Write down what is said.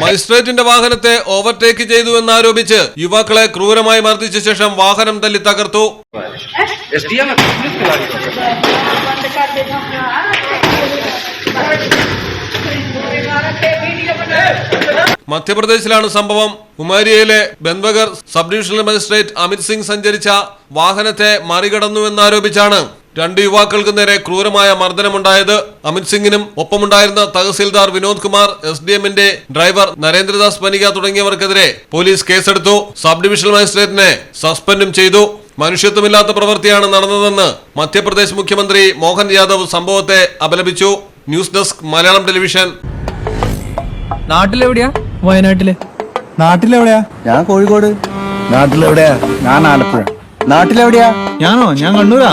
മജിസ്ട്രേറ്റിന്റെ വാഹനത്തെ ഓവർടേക്ക് ചെയ്തു എന്നാരോപിച്ച് യുവാക്കളെ ക്രൂരമായി മർദ്ദിച്ച ശേഷം വാഹനം തല്ലി തകർത്തു. മധ്യപ്രദേശിലാണ് സംഭവം. ഉമാരിയയിലെ ബൻബഗർ sub divisional magistrate Amit Singh സഞ്ചരിച്ച വാഹനത്തെ മറികടന്നുവെന്നാരോപിച്ചാണ് രണ്ട് യുവാക്കൾക്ക് നേരെ ക്രൂരമായ മർദ്ദനമുണ്ടായത് അമിത് സിംഗിനും ഒപ്പമുണ്ടായിരുന്ന തഹസിൽദാർ വിനോദ് കുമാർ എസ് ഡി എമ്മിന്റെ ഡ്രൈവർ നരേന്ദ്രദാസ് പനിക തുടങ്ങിയവർക്കെതിരെ പോലീസ് കേസെടുത്തു. സബ് ഡിവിഷണൽ മജിസ്ട്രേറ്റിനെ സസ്പെൻഡും ചെയ്തു. മനുഷ്യത്വമില്ലാത്ത പ്രവൃത്തിയാണ് നടന്നതെന്ന് മധ്യപ്രദേശ് മുഖ്യമന്ത്രി മോഹൻ യാദവ് സംഭവത്തെ അപലപിച്ചു. News desk Malayalam television. നാട്ടിലെവിടെയാ? വയനാട്ടിലെ. നാട്ടിലെവിടെയാ? ഞാൻ കോഴിക്കോട്. നാട്ടിലെവിടെയാ? ഞാൻ ആലപ്പുഴ. നാട്ടിലെവിടെയാ? ഞാനോ? ഞാൻ കണ്ണൂരാ?